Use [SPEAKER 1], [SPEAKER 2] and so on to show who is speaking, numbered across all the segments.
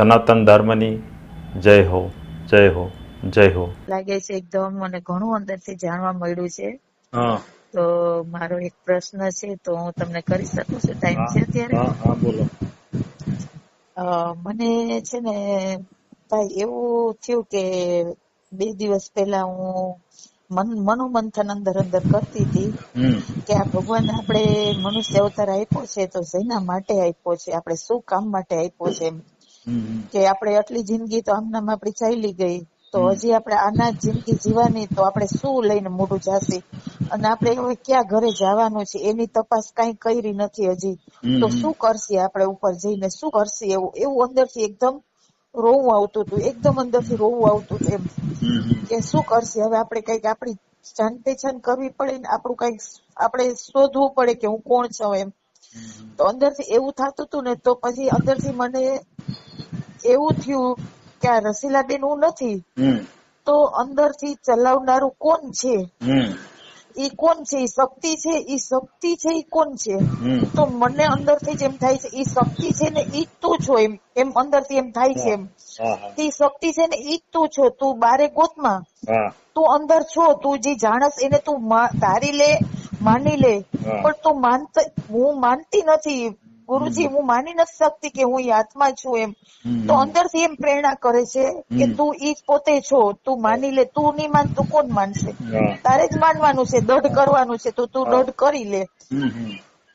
[SPEAKER 1] સનાતન ધર્મની જય હો જય હો જય હો.
[SPEAKER 2] લાગે છે એકદમ મને ઘણું અંદરથી જાણવા મળ્યું છે. તો મારો એક પ્રશ્ન છે તો હું તમને કરી શકું છું? ટાઈમ છે અત્યારે?
[SPEAKER 1] હા બોલો.
[SPEAKER 2] મને છે ને ભાઈ એવું થયું કે બે દિવસ પહેલા હું મન મનોમંથન અંદર અંદર કરતી હતી કે આ ભગવાન આપણે મનુષ્ય અવતાર આપ્યો છે તો શેના માટે આપ્યો છે? આપણે શું કામ માટે આપ્યો છે એમ? કે આપણે આટલી જિંદગી તો આમનામ આપણી ચાલી ગઈ તો હજી આપણે આના જિંદગી જીવાની તો આપણે શું લઈને મોઢું જાશે? અને આપણે હવે ક્યાં ઘરે જવાનું છે? એની તપાસ કઈ કરી નથી હજી. તો શું કરશે આપણે ઉપર જઈને? શું કરશે એવું? એવું અંદરથી એકદમ રોવું આવતું હતું એકદમ અંદરથી રોવું આવતું હતું એમ. કે શું કરશે? હવે આપણે કંઈક આપણી જાન પહેચાન કરવી પડે ને આપણું કંઈક આપણે શોધવું પડે કે હું કોણ છું એમ. તો અંદરથી એવું થતું હતું ને તો પછી અંદરથી મને એવું થયું કે આ રસીલાબેન હું નથી. તો અંદરથી ચલાવનારું કોણ છે? એ કોણ છે? એ શક્તિ છે? એ શક્તિ છે? એ કોણ છે? તો મને અંદરથી જ એમ થાય છે એ શક્તિ છે ને એ તું છો એમ એમ અંદરથી એમ થાય છે એમ.
[SPEAKER 1] હા
[SPEAKER 2] શક્તિ છે ને એ તું છો તું બારે ગોતમાં. તું અંદર છો તું જે જાણસ એને તું ધારી લે માની લે. પણ તું માનત હું માનતી નથી. ગુરુજી હું માની નથી શકતી કે હું આત્મા છું એમ. તો અંદરથી એમ પ્રેરણા કરે છે કે તું ઈ પોતે છો તું માની લે તું નહીં માન તું કોણ માનશે? તારે જ માનવાનું છે દઢ કરવાનું છે તો તું. દઢ કરી લે.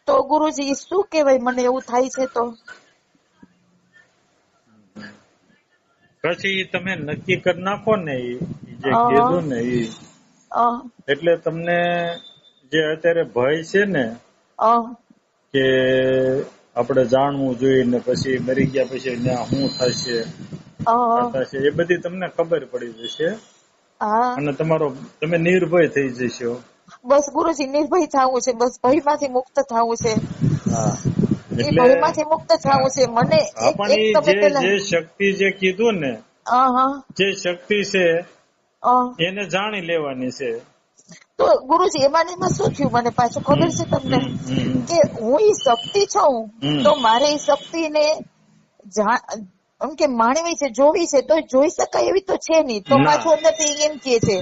[SPEAKER 2] તો ગુરુજી શું કેવાય મને એવું થાય છે તો?
[SPEAKER 1] પછી તમે નક્કી કરી નાખો ને જે કીધું ને ઈ. એટલે તમને જે અત્યારે ભય છે ને
[SPEAKER 2] અ
[SPEAKER 1] કે આપણે જાણવું જોઈએ ને પછી મરી ગયા પછી ત્યાં શું થશે થશે એ બધી તમને ખબર પડી જશે. અને તમારો તમે નિર્ભય થઈ જશો.
[SPEAKER 2] બસ ગુરુજી નિર્ભય થવું છે બસ ભયમાંથી મુક્ત થવું છે. એ ભયમાંથી મુક્ત થવું છે. મને તમે
[SPEAKER 1] જે શક્તિ જે કીધું ને જે શક્તિ છે એને જાણી લેવાની છે.
[SPEAKER 2] તો ગુરુજી એમાં એમાં શું થયું? મને પાછું ખબર છે તમને. કે હું એ શક્તિ છું તો મારે એ શક્તિને એમ કે માણવી છે જોવી છે તો જોઈ શકાય એવી તો છે નહીં. તો પાછું અંદરથી એમ કે છે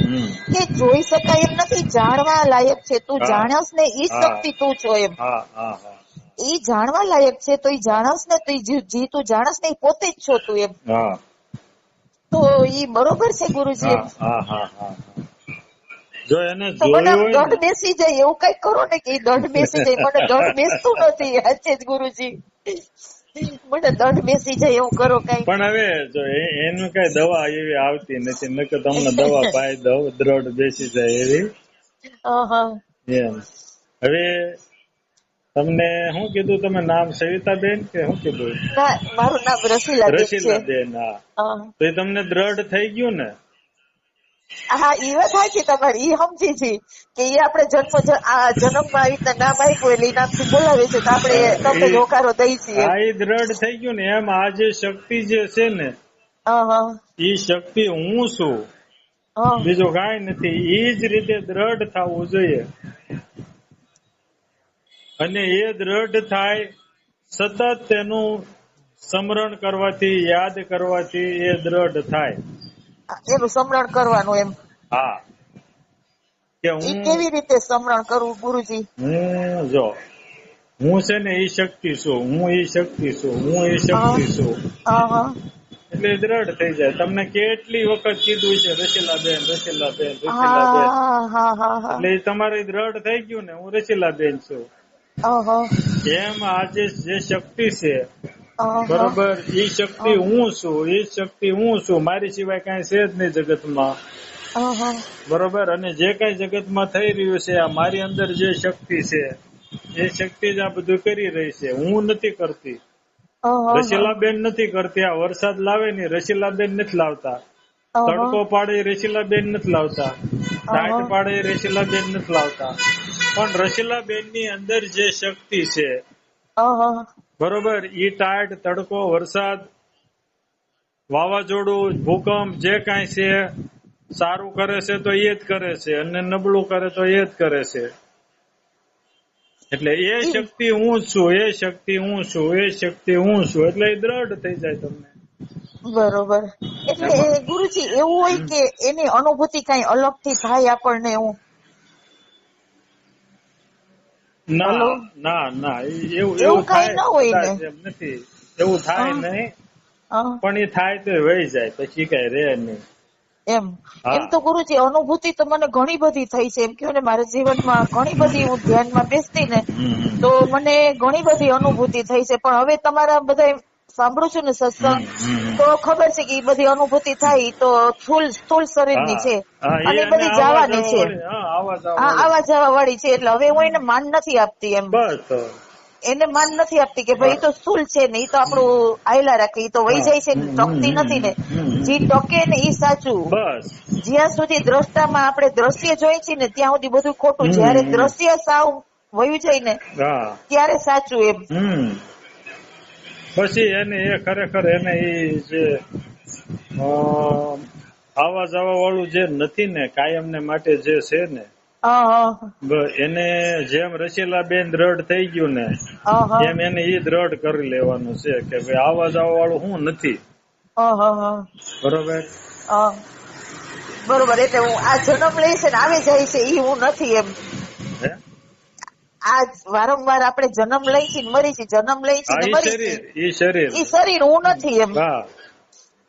[SPEAKER 2] કે જોઈ શકાય એમ નથી જાણવા લાયક છે. તું જાણસ ને
[SPEAKER 1] એ
[SPEAKER 2] શક્તિ તું છો એમ. ઈ જાણવા લાયક છે તો એ જાણસ ને તું જે- તું જાણસ ને પોતે જ છો તું એમ. તો એ બરોબર છે ગુરુજી
[SPEAKER 1] હા હા હા હા. જો એને
[SPEAKER 2] દઢ બેસી જાય એવું કઈ કરો ને કે દોઢ બેસી જાય. મને દોઢ બેસતું નથી હાચે જ ગુરુજી. મને દંડ બેસી જાય એવું કરો કઈ.
[SPEAKER 1] પણ હવે જો એનું કઈ દવા એવી આવતી નથી નકર તમને દવા પાય દઉં દ્રઢ બેસી જાય એવી. એમ. હવે તમને શું કીધું તમે નામ સવિતાબેન કે શું કીધું?
[SPEAKER 2] મારું નામ રસીલાબેન
[SPEAKER 1] રસીલાબેન હા.
[SPEAKER 2] હા.
[SPEAKER 1] તો એ તમને દ્રઢ થઈ ગયું ને?
[SPEAKER 2] હા ઈ વાત સાચી તમારી. ઈ સમજી છી કે ઈ આપણે જન્મ આ જન્મમાં આવી રીતના નામ આપ્યું એટલે નામથી બોલાવે છે તો આપણે તમને હોકારો દઈ છીએ.
[SPEAKER 1] આ એ દ્રઢ થઈ ગયું ને એમ આ જે શક્તિ જે છે ને એ શક્તિ હું છું.
[SPEAKER 2] બીજો
[SPEAKER 1] બીજું કાંઈ નથી. એ જ રીતે દ્રઢ થવું જોઈએ. અને એ દ્રઢ થાય સતત તેનું સ્મરણ કરવાથી યાદ કરવાથી એ દ્રઢ થાય.
[SPEAKER 2] એનું સમરણ કરવાનું એમ.
[SPEAKER 1] હા. કે હું
[SPEAKER 2] કેવી રીતે સમરણ કરવું ગુરુજી?
[SPEAKER 1] હું જો હું છે ને એ શક્તિ છું હું એ શક્તિ છું હું એ શક્તિ છું. એટલે દ્રઢ થઈ જાય. તમને કેટલી વખત કીધું છે રસીલા બેન રસીલા
[SPEAKER 2] બેન રસીલા હા
[SPEAKER 1] એટલે તમારે દ્રઢ થઈ ગયું ને હું રસીલા બેન છું
[SPEAKER 2] જેમ
[SPEAKER 1] એમ આજે જે શક્તિ છે બરોબર? એ શક્તિ હું છું એ શક્તિ હું છું. મારી સિવાય કઈ છે જ નહીં જગતમાં. બરોબર? અને જે કઈ જગતમાં થઈ રહ્યું છે આ મારી અંદર જે શક્તિ છે એ શક્તિ જ આ બધું કરી રહી છે. હું નથી કરતી. રસીલાબેન નથી કરતી. આ વરસાદ લાવે ને રસીલાબેન નથી લાવતા. તડકો પાડે રસીલાબેન નથી લાવતા. ટાઈટ પાડે રસીલાબેન નથી લાવતા. પણ રસીલાબેનની અંદર જે શક્તિ છે બરોબર ઈ ટાઈટ તડકો વરસાદ વાવાઝોડું ભૂકંપ જે કાંઈ છે સારું કરે છે તો એ જ કરે છે અને નબળું કરે તો એ જ કરે છે. એટલે એ શક્તિ હું છું એ શક્તિ હું છું એ શક્તિ હું છું એટલે એ દ્રઢ થઈ જાય તમને.
[SPEAKER 2] બરોબર. એટલે ગુરુજી એવું હોય કે એની અનુભૂતિ કઈ અલગથી થાય આપણને એવું?
[SPEAKER 1] ના ના ના એવું
[SPEAKER 2] એવું કાંઈ
[SPEAKER 1] થાય
[SPEAKER 2] હોય ને.
[SPEAKER 1] એમ નથી. એવું થાય નહીં. પણ એ થાય તો વહી જાય પછી કઈ રે નહીં.
[SPEAKER 2] એમ. એમ તો ગુરુજી અનુભૂતિ તો મને ઘણી બધી થઈ છે. એમ કહ્યું ને મારા જીવનમાં ઘણી બધી હું ધ્યાનમાં બેસતી ને તો મને ઘણી બધી અનુભૂતિ થઈ છે. પણ હવે તમારા બધા સાંભળું છું ને સત્સંગ. તો ખબર છે કે એ બધી અનુભૂતિ થાય તો સ્થુલ સ્થૂલ શરીરની છે. અને બધી જવાની છે.
[SPEAKER 1] હા, આવા
[SPEAKER 2] જવા વાળી. છે એટલે હવે હું એને માન નથી આપતી એમ. એને માન નથી આપતી કે ભાઈ તો સ્થુલ છે ને એ તો આપણું આયલા રાખે એ તો વહી જાય છે ને ટકતી નથી ને. જે ટકે ને એ સાચું. જ્યાં સુધી દ્રષ્ટામાં આપણે દ્રશ્ય જોઈ છીએ ને ત્યાં સુધી બધું ખોટું. જયારે દ્રશ્ય સાવ વયું જાય ને ત્યારે સાચું એમ.
[SPEAKER 1] પછી એને એ ખરેખર એને એ જે આવા જવા વાળું જે નથી ને કાયમ ને માટે જે છે ને એને જેમ રસીલા બેન દ્રઢ થઈ ગયું ને એમ એને એ દ્રઢ કરી લેવાનું છે કે ભાઈ આવા જવા વાળું હું નથી બરોબર?
[SPEAKER 2] બરોબર એટલે હું આ જન્મ લે છે ને આવી જાય છે ઈ હું નથી એમ.
[SPEAKER 1] હે?
[SPEAKER 2] આ વારંવાર આપણે જન્મ લઈ છીએ મરી છીએ જન્મ લઈ છીએ મરી છીએ.
[SPEAKER 1] ઈ શરીર.
[SPEAKER 2] હું નથી એમ.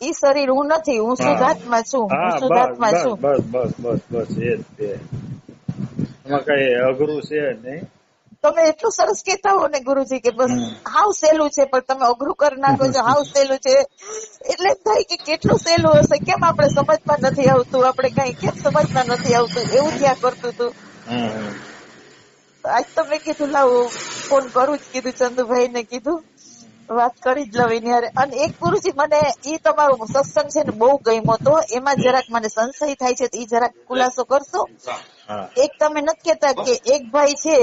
[SPEAKER 2] ઈ શરીર હું નથી હું. શુદ્ધાત્મા છું હું શુદ્ધાત્મા છું.
[SPEAKER 1] બસ બસ બસ બસ એ જ એમાં કઈ અઘરું છે નહીં.
[SPEAKER 2] તમે એટલું સરસ કેતા હો ને ગુરુજી કે બસ. હાવ સહેલું છે પણ તમે અઘરું કરી નાખો છો હાવ સહેલું છે. એટલે થાય કે કેટલું સહેલું હશે? કેમ આપણે સમજમાં નથી આવતું? આપણે કઈ કેમ સમજમાં નથી આવતું? એવું ત્યાં કરતું હતું. આજ તો મેં કીધું લાવું ફોન કરું જ કીધું ચંદુભાઈ ને કીધું. વાત કરી જ લઉં એની હારે. અને એક ગુરુજી મને ઈ તમારો સત્સંગ છે ને બહુ ગમ્યો તો એમાં જરાક મને સંશય થાય છે ઈ જરાક ખુલાસો કરશો? એક તમે નથી કેતા કે એક ભાઈ છે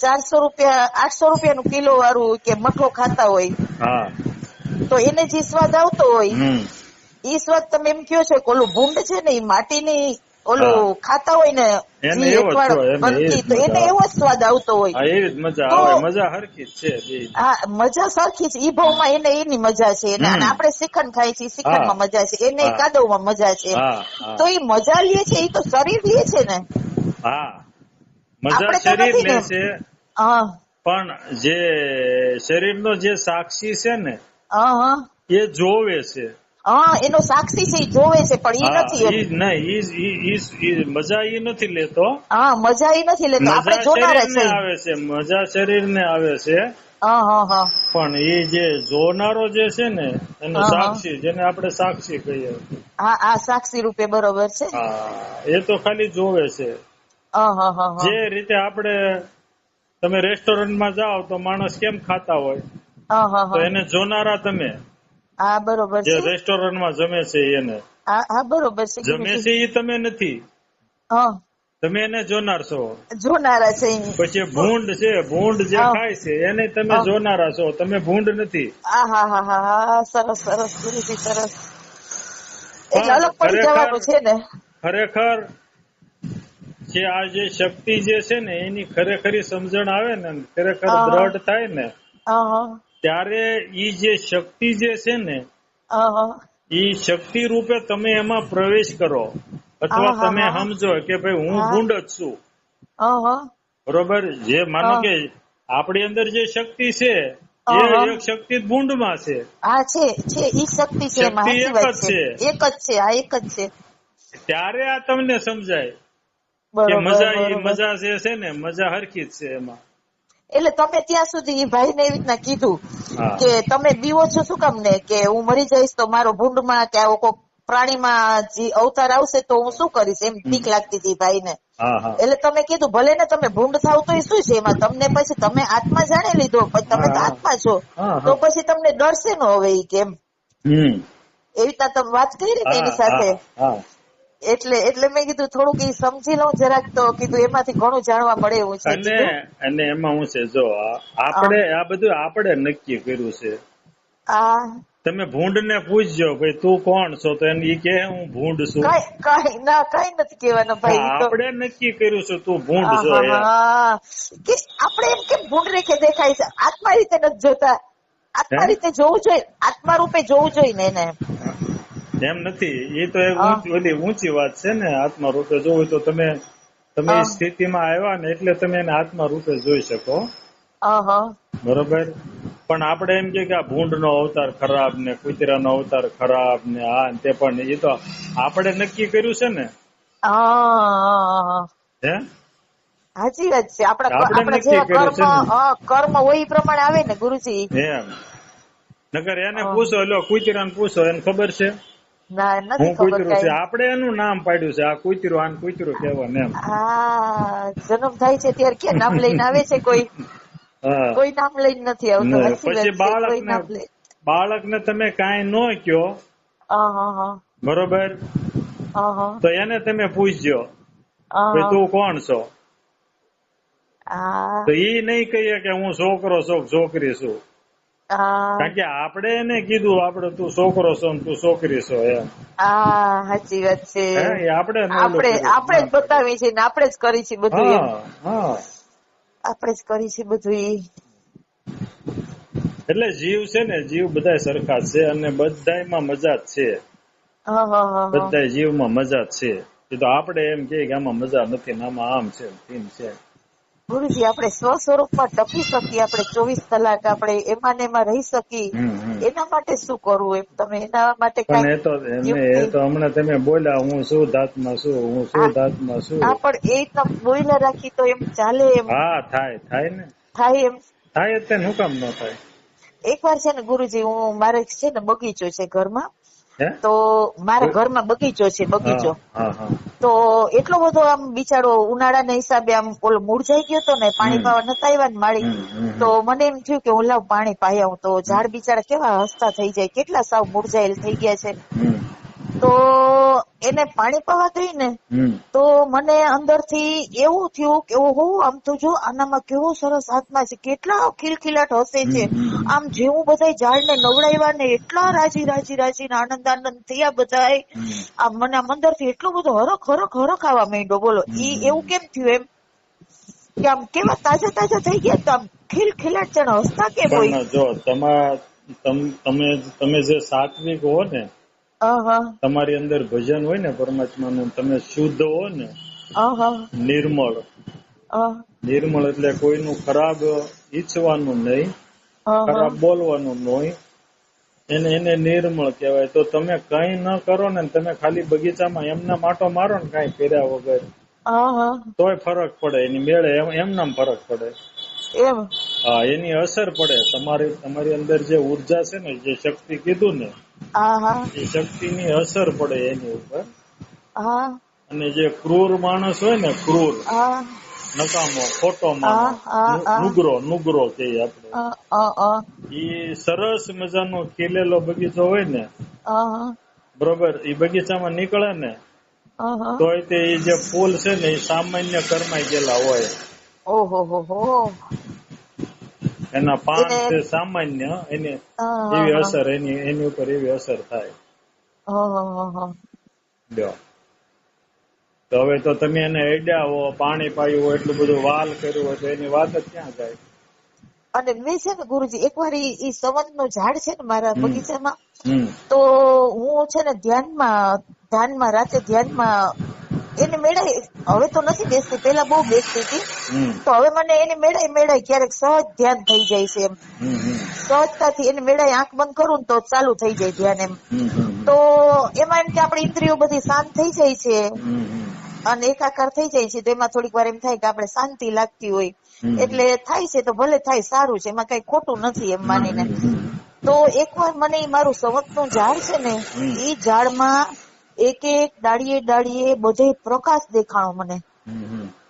[SPEAKER 2] ચારસો રૂપિયા આઠસો રૂપિયા નું કિલો વાળું કે મઠો ખાતા હોય તો એને જે સ્વાદ આવતો હોય
[SPEAKER 1] એ
[SPEAKER 2] ઈ સ્વાદ તમે એમ કયો છો કે ઓલું ભૂંડ છે ને એ માટીની ઓલું ખાતા હોય ને
[SPEAKER 1] એને એવો એને જ
[SPEAKER 2] સ્વાદ આવતો હોય.
[SPEAKER 1] એવી જ મજા આવે. મજા હરખી જ છે
[SPEAKER 2] હા મજા સરખી છે ઈ ભાવમાં એને એની મજા છે. અને. આપણે શ્રીખંડ ખાઈ છીએ શ્રીખંડમાં મજા છે. એને. કાદવમાં મજા છે. તો એ મજા લે છે એ તો શરીર લે છે ને.
[SPEAKER 1] હા. મજા શરીર લે છે.
[SPEAKER 2] હા.
[SPEAKER 1] પણ જે શરીરનો જે સાક્ષી છે ને
[SPEAKER 2] હા હા.
[SPEAKER 1] એ જોવે છે.
[SPEAKER 2] હા એનો સાક્ષી છે જોવે છે પણ
[SPEAKER 1] એ
[SPEAKER 2] નથી ના
[SPEAKER 1] ઈ મજા એ નથી લેતો.
[SPEAKER 2] હા મજા એ નથી લેતો આપણે જોનાર છે.
[SPEAKER 1] આવે છે મજા શરીરને આવે છે. પણ એ જે જોનારો જે છે ને એનો. સાક્ષી જેને આપણે સાક્ષી કહીએ.
[SPEAKER 2] હા આ સાક્ષી રૂપે બરોબર છે.
[SPEAKER 1] એ તો ખાલી જોવે છે. જે રીતે આપણે તમે રેસ્ટોરન્ટમાં જાઓ તો માણસ કેમ ખાતા હોય? તો એને જોનારા તમે.
[SPEAKER 2] હા બરોબર
[SPEAKER 1] જે
[SPEAKER 2] છે.
[SPEAKER 1] રેસ્ટોરન્ટમાં જમે છે એને.
[SPEAKER 2] હા હા બરોબર છે.
[SPEAKER 1] જમે છે એ તમે નથી.
[SPEAKER 2] હા.
[SPEAKER 1] તમે એને જોનાર છો.
[SPEAKER 2] જોનારા છે
[SPEAKER 1] પછી ભૂંડ છે ભૂંડ જે ખાય છે એને તમે જોનારા છો. તમે ભૂંડ નથી.
[SPEAKER 2] હા હા હા હા હા સરસ સરસ ગુરુજી સરસ. એટલે અલગ પડી
[SPEAKER 1] ખરેખર-
[SPEAKER 2] જવાનું છે ને.
[SPEAKER 1] ખરેખર જે આ જે શક્તિ જે છે ને એની ખરેખરી સમજણ આવે ને ખરેખર. દ્રઢ થાય ને. ત્યારે ઈ જે શક્તિ જે છે ને ઈ શક્તિ રૂપે તમે એમાં પ્રવેશ કરો. અથવા તમે સમજો કે ભાઈ હું. ભૂંડ જ છું. બરોબર? જે માનો કે આપણી અંદર જે શક્તિ છે એ. એક શક્તિ ભૂંડમાં છે.
[SPEAKER 2] હા છે છે ઈ શક્તિ છે
[SPEAKER 1] શક્તિ એક જ
[SPEAKER 2] છે. એક જ છે આ એક જ છે.
[SPEAKER 1] ત્યારે આ તમને સમજાય કે મજા મજા જે છે ને મજા હરખી જ છે એમાં.
[SPEAKER 2] એટલે તમે ત્યાં સુધી ભાઈ ને એવી રીતના કીધું કે તમે બીવો છો શું કામ ને? કે હું મરી જઈશ તો મારો ભૂંડમાં કે આવો કોઈ પ્રાણીમાં જે અવતાર આવશે તો હું શું કરીશ? એમ બીક લાગતી હતી
[SPEAKER 1] ભાઈ ને
[SPEAKER 2] એટલે તમે કીધું ભલે ને તમે ભૂંડ થાવ તો શું છે? એમાં તમને પછી તમે આત્મા જાણી લીધો પછી તમે તો આત્મા છો. તો પછી તમને ડરશે નો હવે એ કેમ?
[SPEAKER 1] હમ.
[SPEAKER 2] એવી રીતના તમે વાત કરી ને એની સાથે. એટલે એટલે મેં કીધું થોડુંક એ સમજી લઉં જરાક તો કીધું એમાંથી ઘણું જાણવા મળે એવું છે.
[SPEAKER 1] અને અને એમાં હું છે જો આપણે આ બધું આપણે નક્કી કર્યું છે.
[SPEAKER 2] આ
[SPEAKER 1] તમે ભૂંડ ને પૂછજો ભાઈ તું કોણ છો? તો એને કે હું ભૂંડ છું.
[SPEAKER 2] કઈ ના કઈ નથી કહેવાનું ભાઈ
[SPEAKER 1] આપણે નક્કી કર્યું છે તું ભૂંડ છો.
[SPEAKER 2] કે આપણે એમ કેમ ભૂંડ રેખે દેખાય છે? આત્મા રીતે નથી જોતા. આત્મા રીતે જોવું જોઈએ. આત્મા રૂપે જોવું જોઈએ ને એને.
[SPEAKER 1] એમ નથી. એ તો એક ઊંચી- ઊંચી વાત છે ને આત્મા રૂપે જોવું તો તમે તમે સ્થિતિમાં આવ્યા ને એટલે તમે એને આત્મા રૂપે જોઈ શકો. બરોબર? પણ આપણે એમ કે આ ભૂંડ નો અવતાર ખરાબ ને કુતરાનો અવતાર ખરાબ ને આ તે પણ એ તો આપણે નક્કી કર્યું છે ને?
[SPEAKER 2] હા? સાચી વાત છે. આપણા
[SPEAKER 1] આપણે કર્યું
[SPEAKER 2] કર્મ
[SPEAKER 1] ને.
[SPEAKER 2] કર્મ હોય એ પ્રમાણે આવે ને ગુરુજી.
[SPEAKER 1] એમ. નગર એને. પૂછો લો કુતરાને પૂછો એને ખબર છે?
[SPEAKER 2] ના
[SPEAKER 1] હું છે આપણે એનું નામ પાડ્યું છે આ કુતરું આને કુતરું કહેવાનું એમ.
[SPEAKER 2] હા જન્મ થાય છે ત્યારે ક્યાં નામ લઈને આવે છે કોઈ? કોઈ નામ લઈને નથી આવતું
[SPEAKER 1] પછી બાળકને બાળકને તમે કાંઈ ન કયો બરોબર? તો એને તમે પૂછજો કે. તું કોણ છો? તો ઈ નહીં કહીએ કે હું છોકરો છું છોકરી છું. કારણ કે આપણે એને કીધું આપણે તું છોકરો છો તું છોકરી છો એમ.
[SPEAKER 2] હા સાચી વાત છે.
[SPEAKER 1] આપણે
[SPEAKER 2] આપણે આપણે જ બતાવીએ છે ને આપણે જ કરી છે બધું આપણે જ કરી છે બધું
[SPEAKER 1] એટલે જીવ છે ને જીવ બધા સરખા છે અને બધાયમાં મજા જ છે. બધા જીવમાં મજા જ છે. તો આપણે એમ કે આમાં મજા નથી ને આમાં આમ છે તેમ છે.
[SPEAKER 2] ગુરુજી આપણે સ્વ સ્વરૂપમાં ટકી શકીએ આપણે ચોવીસ કલાક આપણે એમાં ને એમાં રહી શકીએ. એના માટે શું કરવું એમ? તમે એના માટે
[SPEAKER 1] પણ એ તો એ તો હમણાં તમે બોલ્યા હું શું ધાતમાં છું હું શું ધાતમાં છું.
[SPEAKER 2] હા પણ એ તમે બોલ્યા રાખી તો એમ ચાલે એમ.
[SPEAKER 1] હા થાય થાય ને.
[SPEAKER 2] થાય એમ.
[SPEAKER 1] થાય તે શું કામ ન થાય?
[SPEAKER 2] એક વાર છે ને ગુરુજી હું મારે છે ને બગીચો છે ઘરમાં. તો મારા ઘરમાં બગીચો છે બગીચો.
[SPEAKER 1] હા હા. હા
[SPEAKER 2] તો એટલો બધો આમ બિચારો ઉનાળાના હિસાબે આમ ઓલો મૂળજાઈ ગયો હતો ને પાણી. પાવા નતા આવ્યા ને માળી. તો મને એમ થયું કે હું લાવ પાણી પાયા આવું. તો ઝાડ બિચારા કેવા હસતા થઈ જાય કેટલા સાવ મૂળજાયેલ થઈ ગયા છે. તો એને પાણી પાવા ગઈ ને તો મને અંદરથી એવું થયું કે ઓહો આમ તો જો આનામાં કેવો સરસ આત્મા છે કેટલા ખિલખિલાટ હસે છે. આમ જેવું બધા ઝાડને નવડાવ્યા ને એટલા રાજી રાજી રાજી ને આનંદ આનંદ થયા બધા આમ મને આમ અંદરથી એટલો બધો હરખ હરખ હરખ આવવા માંડ્યો બોલો. ઈ એવું કેમ થયું એમ? કે આમ કેવા તાજા તાજા થઈ ગયા તો આમ ખિલખિલાટ જણ હસતા કેમ હોય?
[SPEAKER 1] જો તમે તમે જે સાત્વિક હો ને તમારી અંદર ભજન હોય ને પરમાત્માનું તમે શુદ્ધ હો ને નિર્મળ. નિર્મળ એટલે કોઈનું ખરાબ ઈચ્છવાનું નહીં ખરાબ બોલવાનું નહીં. એને એને નિર્મળ કહેવાય. તો તમે કઈ ન કરો ને તમે ખાલી બગીચામાં એમના માટો મારો ને કઈ કર્યા વગર. તોય ફરક પડે એની મેળે એમનામ ફરક પડે.
[SPEAKER 2] એમ.
[SPEAKER 1] હા એની અસર પડે. તમારી તમારી અંદર જે ઊર્જા છે ને જે શક્તિ કીધું ને એ શક્તિની અસર પડે એની ઉપર. અને જે ક્રૂર માણસ હોય ને ક્રૂર નકામો ખોટો. નુગરો નુગરો કહીએ આપણે. ઈ સરસ મજાનો ખીલેલો બગીચો હોય ને બરોબર ઈ બગીચામાં નીકળે ને
[SPEAKER 2] તો
[SPEAKER 1] તોય તે ઈ જે ફૂલ છે ને એ સામાન્ય કરમાઈ ગયેલા હોય.
[SPEAKER 2] ઓહો
[SPEAKER 1] એના પાન છે સામાન્ય એને એવી અસર એની એની ઉપર એવી અસર થાય. તો હવે તો તમે એને હો પાણી પાયું હોય એટલું બધું વાલ કર્યું હોય તો એની વાત જ ક્યાં જાય?
[SPEAKER 2] અને મેં છે ને ગુરુજી એકવાર એ સંવંતનું ઝાડ છે ને મારા બગીચામાં તો હું છે ને ધ્યાનમાં ધ્યાનમાં રાતે ધ્યાનમાં એને મેળાય. હવે તો નથી બેસતી. પેલા બહુ બેસતી હતી. તો હવે મને એને મેળાય મેળાય. ક્યારેક સહજ ધ્યાન થઈ જાય છે એમ. સહજતાથી એને મેળાય. આંખ બંધ કરું તો ચાલુ થઈ જાય ધ્યાન એમ. તો એમાં એમ કે આપણી ઇન્દ્રિયો બધી શાંત થઈ જાય છે. અને એકાકાર થઈ જાય છે. તો એમાં થોડીક વાર એમ થાય કે આપણે શાંતિ લાગતી હોય. એટલે થાય છે તો ભલે થાય સારું છે. એમાં કઈ ખોટું નથી એમ માનીને. તો એકવાર મને મારું સંવતનું ઝાડ છે ને એ ઝાડમાં એક એક દાડીએ દાડીએ બધે પ્રકાશ દેખાણો મને.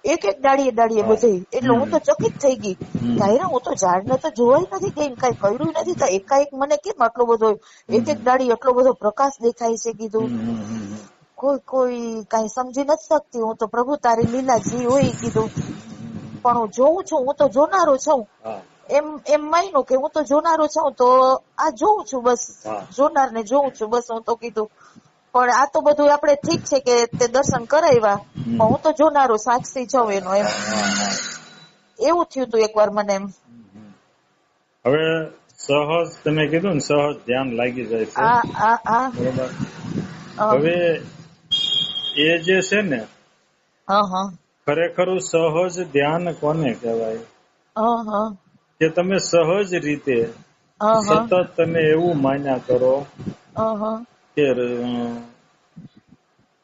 [SPEAKER 2] એક એક દાડીએ
[SPEAKER 1] દાડીએ
[SPEAKER 2] બધે. એટલે હું તો ચકિત થઈ ગઈ. ત્યારે હું તો ઝાડને તો જોવાય નથી કઈ કઈ કર્યું નથી તો એકાએક મને કેમ આટલો બધો એક એક દાડી એટલો બધો પ્રકાશ દેખાય છે કીધું. કોઈ કોઈ કઈ સમજી નથી શકતી. હું તો પ્રભુ તારી લીલા જી હોય કીધું. પણ હું જોઉં છું હું તો જોનારો છું. એમ એમ માન્યું કે હું તો જોનારો છું તો આ જોઉં છું બસ. જોનાર ને જોઉં છું બસ હું તો કીધું. પણ આ તો બધું આપણે ઠીક છે કે તે દર્શન કરાવ્યા. પણ હું તો જોનારો સાક્ષી છું એનો એમ. એવું થયું તું એકવાર મને એમ.
[SPEAKER 1] હવે સહજ તમે કીધું ને સહજ ધ્યાન લાગી જાય છે. બરોબર. હવે એ જે છે ને ખરેખર સહજ ધ્યાન કોને કહેવાય? કે તમે સહજ રીતે સતત તમે એવું માન્યા કરો? કે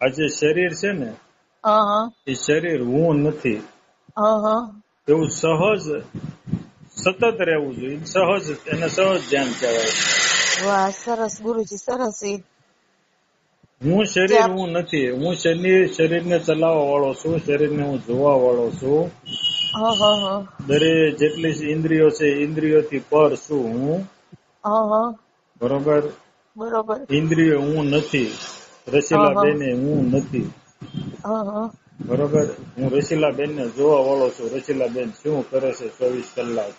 [SPEAKER 1] આ જે શરીર છે ને એ શરીર હું નથી. એવું સહજ સતત રહેવું જોઈએ. સહજ એને સહજ ધ્યાન કહેવાય.
[SPEAKER 2] વાહ સરસ ગુરુજી સરસ એ.
[SPEAKER 1] હું શરીર હું નથી. હું શરીર શરીરને ચલાવવા વાળો છું શરીરને હું જોવા વાળો છું. દરેક જેટલી ઇન્દ્રિયો છે ઇન્દ્રિયોથી પર છું હા. બરોબર?
[SPEAKER 2] બરોબર.
[SPEAKER 1] ઇન્દ્રિયો હું નથી. રસીલા બેને હું નથી. બરોબર? હું રસીલા બેન ને જોવા વાળો છું. રસીલા બેન શું કરે છે ચોવીસ કલાક?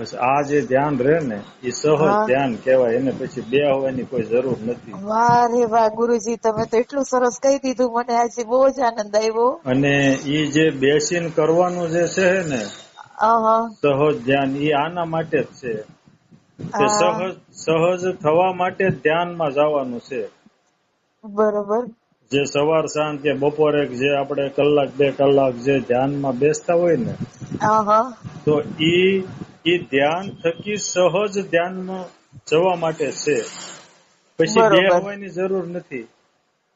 [SPEAKER 1] બસ આ જે ધ્યાન રહે ને એ સહજ ધ્યાન કેવાય એને પછી બે હોવાની કોઈ જરૂર નથી.
[SPEAKER 2] વાહ રે વાહ ગુરુજી તમે તો એટલું સરસ કહી દીધું. મને આજે બહુ જ આનંદ આવ્યો.
[SPEAKER 1] અને ઈ જે બેસીને કરવાનું જે છે ને સહજ ધ્યાન ઈ આના માટે જ છે. કે સહજ સહજ થવા માટે ધ્યાનમાં જવાનું છે.
[SPEAKER 2] બરોબર.
[SPEAKER 1] જે સવાર સાંજ કે બપોરે જે આપણે કલાક બે કલાક જે ધ્યાનમાં બેસતા હોય ને તો ઈ ઈ ધ્યાન થકી સહજ ધ્યાનમાં જવા માટે છે. પછી બે હોવાની જરૂર નથી.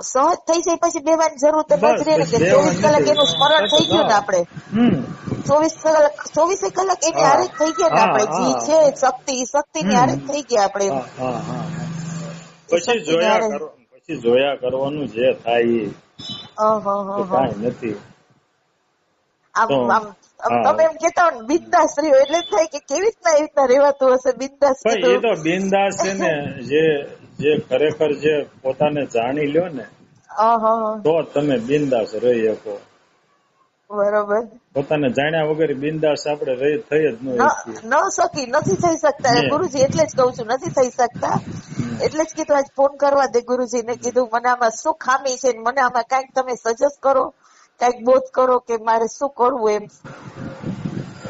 [SPEAKER 2] સહજ થઈ જાય પછી બેવાની જરૂર તો ન
[SPEAKER 1] બસ
[SPEAKER 2] રહે ને કે ચોવીસ કલાક એનું સ્મરણ થઈ ગયું ને આપણે.
[SPEAKER 1] હમ.
[SPEAKER 2] ચોવીસ કલાક ચોવીસે કલાક એની. હારે થઈ ગયા આપણે જી છે શક્તિ શક્તિ ની હારે થઈ ગયા આપણે.
[SPEAKER 1] પછી જોયા કરો પછી જોયા કરવાનું જે થાય
[SPEAKER 2] એ.
[SPEAKER 1] કાંઈ નથી.
[SPEAKER 2] આમ આમ આમ તમે એમ કેતા બિંદાસ રહ્યો એટલે થાય કે કેવી રીતના એવી રીતના રહેવાતું હશે બિંદાસ
[SPEAKER 1] એ તો બિનદાસ છે ને જે જે ખરેખર જે પોતાને જાણી લ્યો ને. તો તમે બિંદાસ રહી શકો.
[SPEAKER 2] બરોબર.
[SPEAKER 1] પોતાને જાણ્યા વગર બિંદાસ આપણે રહી થઈ જ ન
[SPEAKER 2] ન શકી નથી થઈ શકતા. ગુરુજી એટલે જ કઉ છું નથી થઈ શકતા. એટલે જ કીધું આજ ફોન કરવા દે ગુરુજી ને કીધું મને આમાં શું ખામી છે મને આમાં કંઈક તમે સજેસ્ટ કરો કંઈક બોધ કરો કે મારે શું કરવું એમ.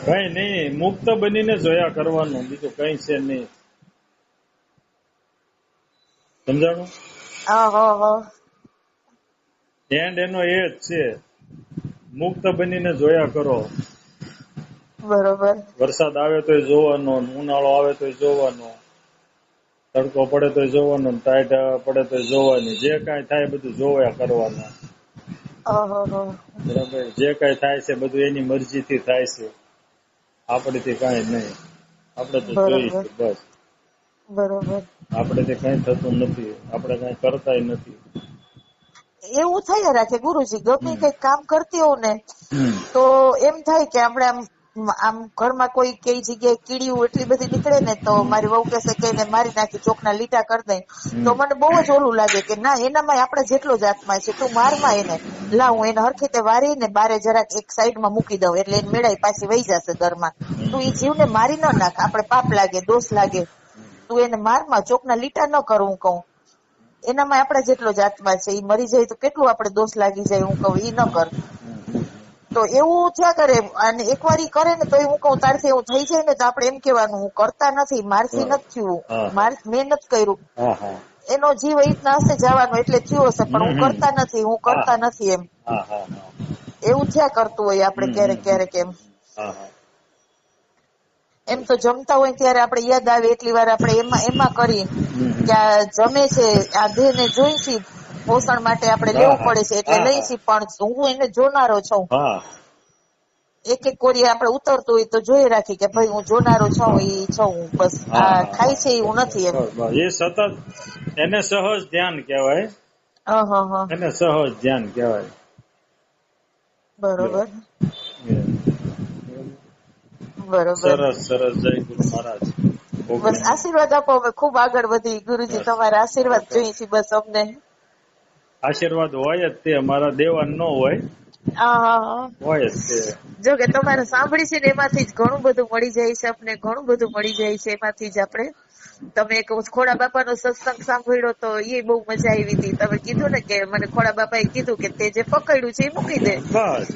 [SPEAKER 1] કઈ નહીં મુક્ત બનીને જોયા કરવાનું બીજું કઈ છે નહીં. સમજાણું?
[SPEAKER 2] હા હા હા.
[SPEAKER 1] એન્ડ એનો એ જ છે. મુક્ત બનીને જોયા કરો.
[SPEAKER 2] બરોબર.
[SPEAKER 1] વરસાદ આવે તોય જોવાનો ઉનાળો આવે તો જોવાનો તડકો પડે તો જોવાનો ટાઈટ પડે તો જોવાની. જે કાંઈ થાય બધું જોયા કરવાનું. બરાબર? જે કાંઈ થાય છે બધું એની મરજીથી થાય છે. આપણેથી કાંઈ નહીં. આપણે તો જોઈશું બસ.
[SPEAKER 2] બરોબર.
[SPEAKER 1] આપણેથી કઈ થતું નથી. આપણે કઈ કરતાય નથી.
[SPEAKER 2] એવું થઈ રાખે ગુરુજી ગમે કઈ કામ કરતી હોઉં ને તો એમ થાય કે આપણે આમ આમ ઘરમાં કોઈ કઈ જગ્યાએ કીડીયું એટલી બધી નીકળે ને તો મારી વહુ કહેશે કે એને મારી નાખી ચોકના લીટા કરી દઈ. તો મને બહુ જ ઓલું લાગે કે ના એનામાં આપણે જેટલો જ આત્મા છે તું મારમાં એને લા હું એને હરખી વારી ને બારે જરાક એક સાઈડમાં મૂકી દઉં એટલે એને મેળાઈ પાછી વહી જશે ઘરમાં. તું એ જીવને મારી ન નાખ આપણે પાપ લાગે દોષ લાગે. તું એને મારમાં ચોકના લીટા ન કરવું કહું. એનામાં આપણે જેટલો જ આત્મા છે એ મરી જાય તો કેટલું આપણે દોષ લાગી જાય હું કહું એ ન કર. તો એવું થયા કરે અને એકવાર ઈ કરે ને તો હું કહું તારથી એવું થઈ જાય ને તો આપડે એમ કેવાનું હું કરતા નથી મારથી નથી થયું. માર મેં નથી કર્યું એનો જીવ એ રીતના હશે જવાનો એટલે થયો હશે પણ હું. કરતા નથી હું કરતા નથી એમ. એવું થયા કરતું હોય આપણે ક્યારેક. ક્યારેક એમ. એમ તો જમતા હોય ત્યારે આપણે યાદ આવે એટલી વાર આપણે એમાં એમાં કરી આ જમે છે આ દેહ ને જોઈ છે પોષણ માટે આપણે લેવું પડે છે એટલે લઈ. છી પણ હું એને જોનારો છું. એક એક કોરી આપણે ઉતરતું હોય તો જોઈ રાખી કે ભાઈ હું જોનારો છું એ છું હું. બસ આ ખાય છે એવું નથી એમ.
[SPEAKER 1] એ સતત એને સહજ ધ્યાન કહેવાય.
[SPEAKER 2] હ હ હ.
[SPEAKER 1] એને સહજ ધ્યાન કહેવાય.
[SPEAKER 2] બરોબર. બરોબર.
[SPEAKER 1] સરસ સરસ. જય ગુરુ મહારાજ.
[SPEAKER 2] બસ આશીર્વાદ આપો અમે ખૂબ આગળ વધી. ગુરુજી તમારા આશીર્વાદ જોઈએ છે બસ અમને.
[SPEAKER 1] આશીર્વાદ હોય જ તે અમારા દેવાન નો હોય. જ તે.
[SPEAKER 2] જો કે તમારે સાંભળી છે ને એમાંથી જ ઘણું બધું મળી જાય છે આપણે ઘણું બધું મળી જાય છે એમાંથી જ આપણે. તમે એક ખોડા બાપા નો સત્સંગ સાંભળ્યો તો એ બહુ મજા આવી હતી. તમે કીધું ને કે મને ખોડા બાપા એ કીધું કે તે જે પકડ્યું છે એ મૂકી દે.
[SPEAKER 1] બસ.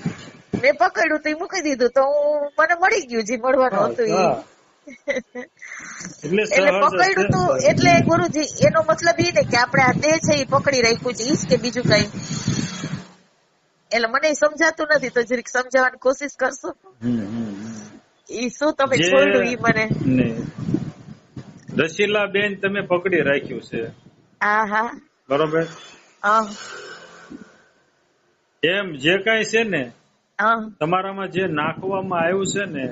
[SPEAKER 2] મેં પકડ્યું તો એ મૂકી દીધું તો હું મને મળી ગયું જે મળવાનું હતું
[SPEAKER 1] હા. એટલે
[SPEAKER 2] પકડ્યું તો એટલે ગુરુજી એનો મતલબ એ ને કે આપણે આ દેહ છે એ પકડી રાખ્યું છે ઈ કે બીજું કઈ. એટલે મને સમજાતું નથી તો જરીક સમજાવવાની કોશિશ કરશો. ઈ શું તમે છોડ્યું ઈ મને?
[SPEAKER 1] રસીલા બેન તમે પકડી રાખ્યું છે.
[SPEAKER 2] હા હા.
[SPEAKER 1] બરોબર? એમ જે કઈ છે ને તમારામાં જે નાખવામાં આવ્યું છે ને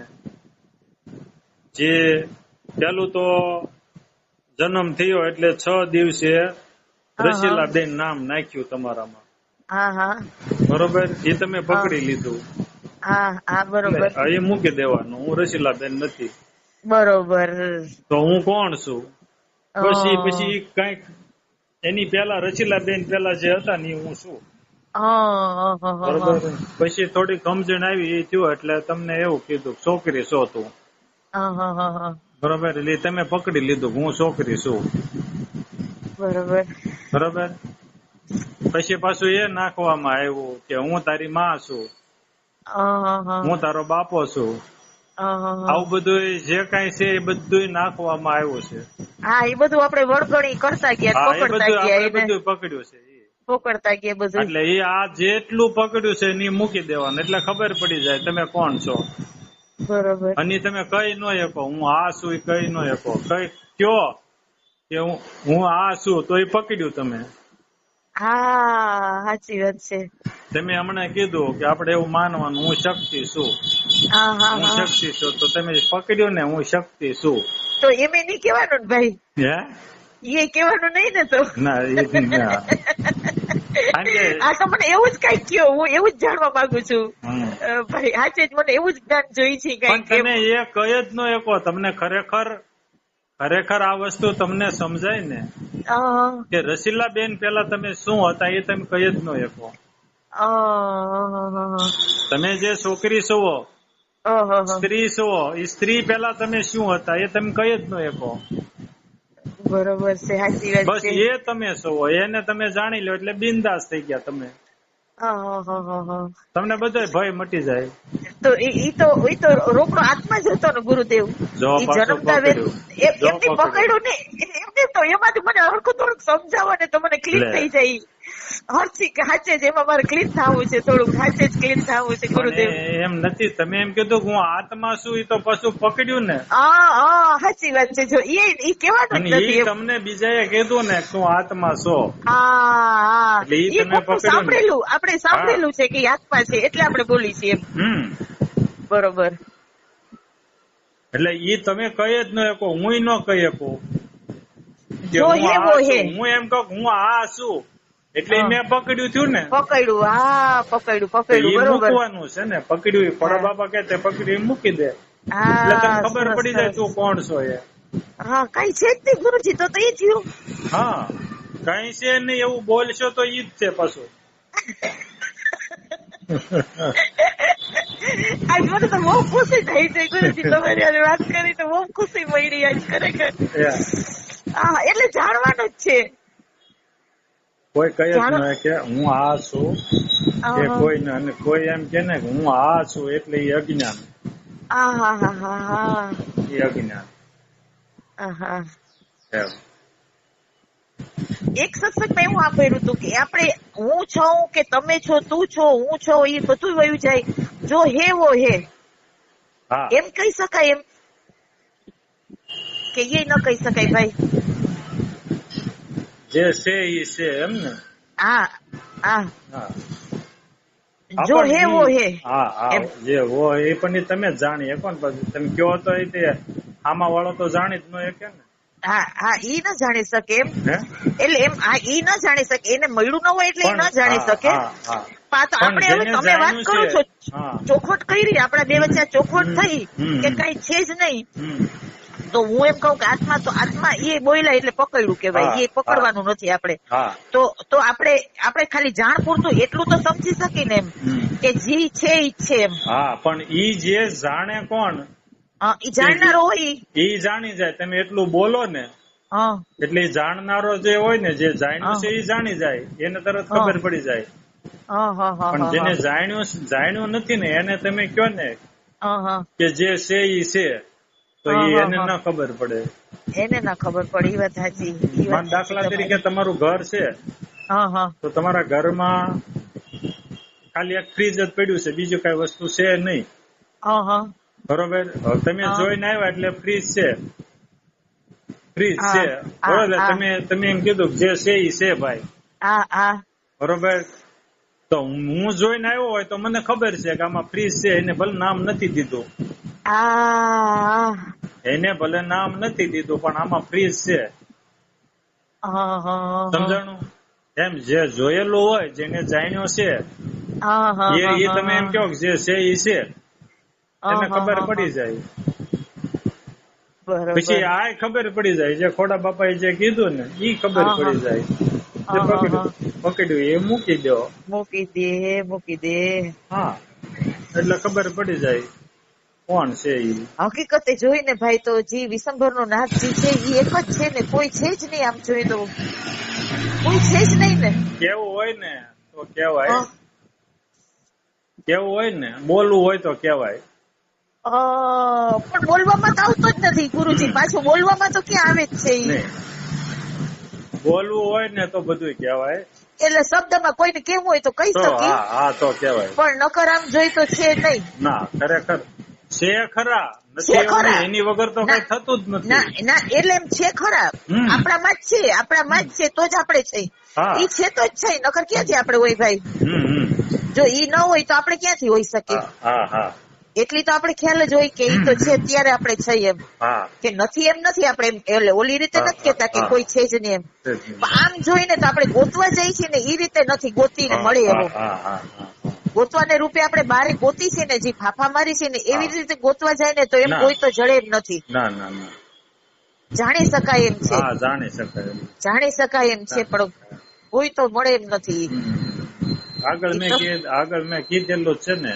[SPEAKER 1] જે પેલું તો જન્મ થયો એટલે છ દિવસે રસીલા બેન નામ નાખ્યું તમારામાં.
[SPEAKER 2] હા હા.
[SPEAKER 1] બરોબર? એ તમે પકડી લીધું.
[SPEAKER 2] હા હા બરોબર.
[SPEAKER 1] એ મૂકી દેવાનું. હું રસીલા બેન નથી.
[SPEAKER 2] બરોબર.
[SPEAKER 1] તો હું કોણ છું? પછી પછી કંઈક એની પેલા રચીલા બેન પેલા જે હતા ને હું છું. બરોબર? પછી થોડી સમજણ આવી એ થયું એટલે તમને એવું કીધું છોકરી છો તું. બરોબર એટલે તમે પકડી લીધું હું છોકરી છું.
[SPEAKER 2] બરોબર.
[SPEAKER 1] બરોબર? પછી પાછું એ નાખવામાં આવ્યું કે હું તારી માં છું.
[SPEAKER 2] હા,
[SPEAKER 1] તારો બાપો છું. આવું બધું જે કઈ છે એ બધું નાખવામાં આવ્યું છે.
[SPEAKER 2] હા એ બધું આપણે વળગણી કરતા ગયા પકડતા ગયા
[SPEAKER 1] બધું પકડ્યું છે
[SPEAKER 2] પકડતા ગયા બધું
[SPEAKER 1] એટલે એ આ જેટલું પકડ્યું છે એની મૂકી દેવાનું એટલે ખબર પડી જાય તમે કોણ છો.
[SPEAKER 2] બરોબર.
[SPEAKER 1] અને તમે કઈ નો શકો હું આ છું એ કઈ નો શકો. કઈ કયો કે હું હું આ છું તો એ પકડ્યું તમે.
[SPEAKER 2] હા સાચી વાત છે.
[SPEAKER 1] તમે હમણાં કીધું કે આપણે એવું માનવાનું હું શક્તિ છું.
[SPEAKER 2] હા
[SPEAKER 1] શક્તિ છું તો તમે પકડ્યું ને હું શક્તિ છું.
[SPEAKER 2] તો એમ એ નહીં કહેવાનું ભાઈ?
[SPEAKER 1] હે?
[SPEAKER 2] એ કહેવાનું નહીં ને તો?
[SPEAKER 1] ના એ
[SPEAKER 2] આ તો મને એવું જ કઈ કયો હું એવું જ જાણવા માંગુ છું. ભાઈ સાચે જ મને એવું જ જ્ઞાન જોઈ છે કઈ
[SPEAKER 1] તમે એ કઈ જ નો એકો તમને ખરેખર ખરેખર આ વસ્તુ તમને સમજાય ને? કે રસીલા બેન પેલા તમે શું હતા એ તમે કઈ જ નો એકો તમે જે છોકરી છો સ્ત્રી છો એ સ્ત્રી પેલા તમે શું હતા એ તમે કઈ જ નો શકો.
[SPEAKER 2] બરોબર છે સાચી વાત
[SPEAKER 1] બસ એ તમે છો એને તમે જાણી લો એટલે બિંદાસ થઈ ગયા તમે તમને બધો ભય મટી જાય
[SPEAKER 2] તો ઈ તો ઈ તો રોકડો આત્મા જ હતો ને ગુરુદેવ ઈ જન્મતા
[SPEAKER 1] પકડ્યું.
[SPEAKER 2] એમની
[SPEAKER 1] પકડ્યું.
[SPEAKER 2] પકડ્યું ને એમને તો એમાંથી મને અડખું થોડુંક સમજાવો ને તો મને ક્લીન
[SPEAKER 1] લે.
[SPEAKER 2] થઈ જાય હરસી હાચે જ એમાં મારે ક્લીન થવું છે થોડુંક હાચે જ ક્લીન થવું છે ગુરુદેવ.
[SPEAKER 1] એમ નથી તમે એમ કીધું કે હું આત્મા છું એ તો પશુ પકડ્યું ને.
[SPEAKER 2] હા હા સાચી વાત છે. જો એ એ કહેવાનું નથી
[SPEAKER 1] તમને બીજાએ કીધું ને કે હું આત્મા છો.
[SPEAKER 2] હા હા. સાંભળેલું આપણે સાંભળેલું છે કે આત્મા છે એટલે આપણે બોલી છીએ
[SPEAKER 1] હમ.
[SPEAKER 2] બરોબર.
[SPEAKER 1] એટલે ઈ તમે કહી જ ન શકો હું ન કહી શકું. હું એમ કહું હું આ છું. એટલે મેં પકડ્યું થયું ને.
[SPEAKER 2] પકડ્યું હા પકડ્યું પકડ્યું બરોબર.
[SPEAKER 1] મૂકવાનું છે ને પકડ્યું. ઈ બાબા કે તે પકડ્યું મૂકી દે. એટલે તને ખબર પડી જાય તું કોણ છો એ.
[SPEAKER 2] હા કઈ છે જ નહીં ગુરુજી તો તો એ થયું.
[SPEAKER 1] હા કઈ છે નહીં એવું બોલશો તો ઈ જ છે પાછું.
[SPEAKER 2] આજ મને તો બહુ ખુશી થઈ છે ગુરુજી તમારી વાત કરી તો બહુ ખુશી મળી આજ ખરેખર. હા એટલે જાણવાનું જ છે.
[SPEAKER 1] કોઈ કહે જ ન કે હું આ છું કે કોઈ અને કોઈ એમ કે ને હું આ છું એટલે એ અજ્ઞાન. એ અજ્ઞાન.
[SPEAKER 2] એક સત્સંગમાં એવું આપેલું હતું કે આપણે હું છું કે તમે છો તું છો હું છો એ બધું વયું જાય. જો હે વો હે. એમ કહી શકાય એમ. કે એ ન કહી શકાય ભાઈ.
[SPEAKER 1] જે છે એ છે એમ ને?
[SPEAKER 2] હા હા. જો હે વો હે.
[SPEAKER 1] હા હા જે વો એ પણ તમે જાણી શકો ને પછી તમે કયો તો એ તે આમાં વાળો તો જાણી જ ન શકે ને.
[SPEAKER 2] હા હા ઈ ન જાણી શકે એમ. એટલે એમ આ ઈ ન જાણી શકે. એને મળ્યું ન હોય એટલે એ ન જાણી શકે.
[SPEAKER 1] હા, હા.
[SPEAKER 2] પા તો
[SPEAKER 1] પણ
[SPEAKER 2] આપણે હવે તમે વાત કરો
[SPEAKER 1] છે.
[SPEAKER 2] ચોખવટ કરી આપણા બે વચ્ચે ચોખોટ ચોખવટ થઈ. કે કઈ છે જ નહીં. તો હું એમ કહું કે આત્મા તો આત્મા એ બોલ્યા એટલે પકડ્યું કેવાય
[SPEAKER 1] ભાઈ
[SPEAKER 2] એ પકડવાનું નથી આપણે. તો તો આપણે આપણે ખાલી જાણ પૂરતું એટલું તો સમજી શકીએ ને એમ કે જી છે ઈ છે એમ.
[SPEAKER 1] હા પણ ઈ જે જાણે કોણ
[SPEAKER 2] ઈ જાણનારો હોય ઈ.
[SPEAKER 1] જાણી જાય. તમે એટલું બોલો ને એટલે જાણનારો જે હોય ને જે જાણ્યું છે એ જાણી જાય. એને તરત ખબર પડી જાય. પણ જેને જાણ્યું જાણ્યું નથી ને એને તમે કયો ને કે જે છે ઈ છે. તો એને ના ખબર પડે.
[SPEAKER 2] એને ના ખબર પડે એ વાત સાચી.
[SPEAKER 1] દાખલા તરીકે તમારું ઘર છે. તો તમારા ઘરમાં ખાલી એક ફ્રીજ જ પડ્યું છે બીજું કઈ વસ્તુ છે નહીં. બરોબર? તમે જોઈને આવ્યા એટલે ફ્રીજ છે. ફ્રીજ છે. બરોબર તમે તમે એમ કીધું કે જે છે એ છે ભાઈ. બરોબર? તો હું જોઈને આવ્યો હોય તો મને ખબર છે કે આમાં ફ્રીજ છે એને ભલે નામ નથી દીધું.
[SPEAKER 2] આ
[SPEAKER 1] એને ભલે નામ નથી દીધું પણ આમાં ફ્રીજ છે. સમજાણું? એમ જે જોયેલું હોય જેને જાણ્યો છે એ એ તમે એમ કહો જે છે એ છે. એને ખબર પડી જાય. પછી આ ખબર પડી જાય જે ખોડા બાપાએ જે કીધું ને ઈ ખબર પડી જાય. પકડ્યું એ મૂકી દો.
[SPEAKER 2] મૂકી દે મૂકી દે.
[SPEAKER 1] હા એટલે ખબર પડી જાય. કોણ છે ઈ?
[SPEAKER 2] હકીકતે જોઈને ભાઈ તો જે વિસંભર નો નાથજી છે એ એક જ છે ને કોઈ છે જ નહીં આમ જોઈએ તો. કોઈ છે જ નહીં ને.
[SPEAKER 1] કેવું હોય ને તો કેવાય કેવું હોય ને બોલવું હોય તો કેવાય
[SPEAKER 2] પણ બોલવામાં તો આવતો જ નથી ગુરુજી. પાછું બોલવામાં તો ક્યાં આવે જ છે ઈ?
[SPEAKER 1] બોલવું હોય ને તો બધું કહેવાય.
[SPEAKER 2] એટલે શબ્દમાં કોઈને કેવું હોય તો કહી
[SPEAKER 1] તો હા હા તો કહેવાય.
[SPEAKER 2] પણ નકર આમ જોઈ તો છે નહીં.
[SPEAKER 1] ના ખરેખર છે ખરા. એની વગર તો કઈ થતું જ નથી.
[SPEAKER 2] ના એટલે એમ છે ખરા. આપણામાં જ છે આપણામાં જ છે તો જ આપણે છે. એ છે તો જ છે નકર ક્યાંથી આપણે હોય ભાઈ? જો ઈ ન હોય તો આપણે ક્યાંથી હોઈ શકીએ
[SPEAKER 1] હા હા હા.
[SPEAKER 2] એટલી તો આપણે ખ્યાલ જ હોય કે ઈ તો છે ત્યારે આપણે છે એમ. કે નથી એમ નથી આપણે એમ એટલે ઓલી રીતે નથી કેતા કે કોઈ છે જ નહીં એમ. આમ જોઈને તો આપણે ગોતવા જઈએ છીએ ને ઈ રીતે નથી ગોતીને
[SPEAKER 1] ને
[SPEAKER 2] મળે એવો ગોતવાને રૂપે આપણે બારે ગોતી છે ને જે ફાફા મારી છે ને એવી રીતે ગોતવા જાય ને તો એમ કોઈ તો જડે એમ નથી.
[SPEAKER 1] ના ના ના.
[SPEAKER 2] જાણી શકાય એમ છે.
[SPEAKER 1] જાણી શકાય
[SPEAKER 2] જાણી શકાય એમ છે પણ કોઈ તો મળે એમ નથી.
[SPEAKER 1] આગળ મેં
[SPEAKER 2] એ
[SPEAKER 1] આગળ મેં કીધેલું છે ને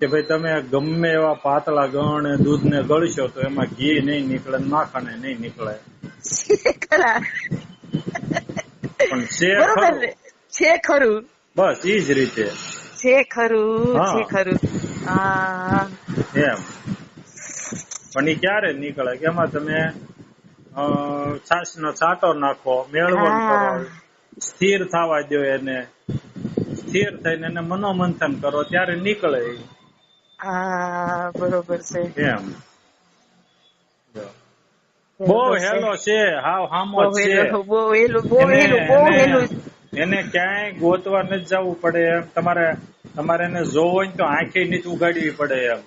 [SPEAKER 1] કે ભાઈ તમે ગમે એવા પાતળા ગણ દૂધ ને ગળશો તો એમાં ઘી નહીં નીકળે ને માખણ નહીં નીકળે. પણ છે ખરું.
[SPEAKER 2] છે ખરું.
[SPEAKER 1] બસ ઈ જ રીતે.
[SPEAKER 2] છે ખરું છે ખરું
[SPEAKER 1] એમ. પણ એ ક્યારે નીકળે? કે એમાં તમે છાસ નો છાંટો નાખો મેળવણ કરો સ્થિર થવા દો એને. સ્થિર થઈને એને મનોમંથન કરો ત્યારે નીકળે
[SPEAKER 2] હા બરોબર છે.
[SPEAKER 1] એમ. બહુ હેલો છે હાવ હામો છે.
[SPEAKER 2] બહુ હેલું બહુ હેલો બહુ હેલું.
[SPEAKER 1] એને ક્યાંય ગોતવા નથી જવું પડે એમ. તમારે તમારે એને જોવો હોય તો આંખે નીચ ઉગાડવી પડે એમ.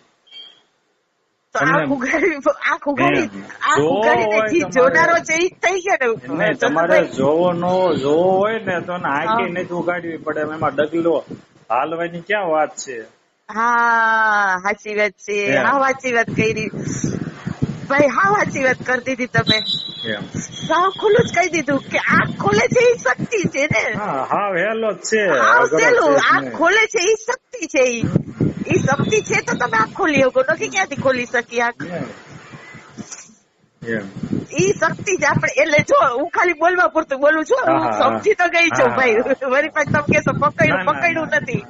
[SPEAKER 1] તમારે. જોવો નો જોવો હોય ને તો આંખે નથી ઉગાડવી પડે એમ. ડગલો હાલવાની ક્યાં વાત છે?
[SPEAKER 2] હા સાચી વાત છે. હા સાચી વાત કરી. ભાઈ હા સાચી વાત કરતી હતી તમે. સાવ ખુલ્લું જ કહી દીધું કે આંખ ખોલે છે એ શક્તિ છે ને.
[SPEAKER 1] હા વહેલો જ છે.
[SPEAKER 2] સહેલું આંખ ખોલે છે ઈ શક્તિ છે ઈ. એ શક્તિ છે તો તમે આંખ ખોલી શકો નથી ક્યાંથી ખોલી શકી આંખ. ઈ શક્તિ જ આપણે એટલે જો હું ખાલી બોલવા પૂરતું બોલું છું. સમજી તો ગઈ છું ભાઈ. મારી પાસે તમે કેસો પકડ્યું પકડ્યું નથી.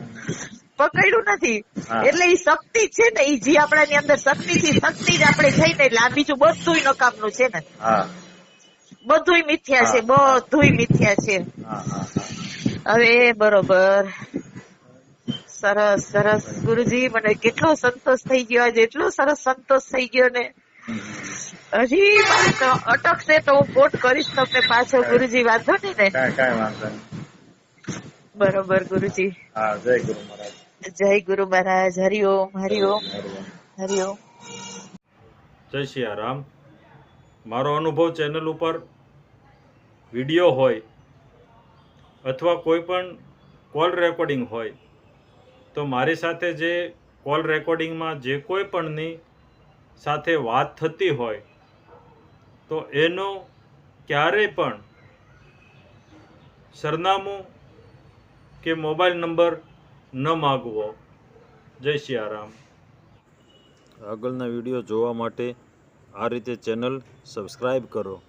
[SPEAKER 2] પકડ્યું નથી. એટલે એ શક્તિ છે ને એ જે આપણાની અંદર શક્તિ થી શક્તિ જ આપણે થઈ ને એટલે આ બીજું બધું નકામનું છે ને.
[SPEAKER 1] બધું
[SPEAKER 2] બધુંય મિથ્યા છે. બધુંય મિથ્યા છે. હવે બરોબર. સરસ સરસ. ગુરુજી મને કેટલો સંતોષ થઈ ગયો આજે. એટલો સરસ સંતોષ થઈ ગયો ને. હજી મારે તો અટકશે તો હું કોટ કરીશ તમને પાછો ગુરુજી વાંધો નહીં ને. બરોબર ગુરુજી.
[SPEAKER 1] હા જય ગુરુ મહારાજ.
[SPEAKER 2] જય ગુરુ મહારાજ હરિઓમ
[SPEAKER 1] હરિઓમ
[SPEAKER 2] હરિઓમ.
[SPEAKER 1] જય સિયારામ મારો અનુભવ ચેનલ ઉપર વીડિયો હોય અથવા કોઈ પણ કોલ રેકોર્ડિંગ હોય તો મારી સાથે જે કોલ રેકોર્ડિંગમાં જે કોઈ પણની સાથે વાત થતી હોય તો એનો ક્યારેય પણ સરનામું કે મોબાઈલ નંબર ન માગવો. જય સિયારામ. આગળના વીડિયો જોવા માટે આ રીતે ચેનલ સબસ્ક્રાઈબ કરો.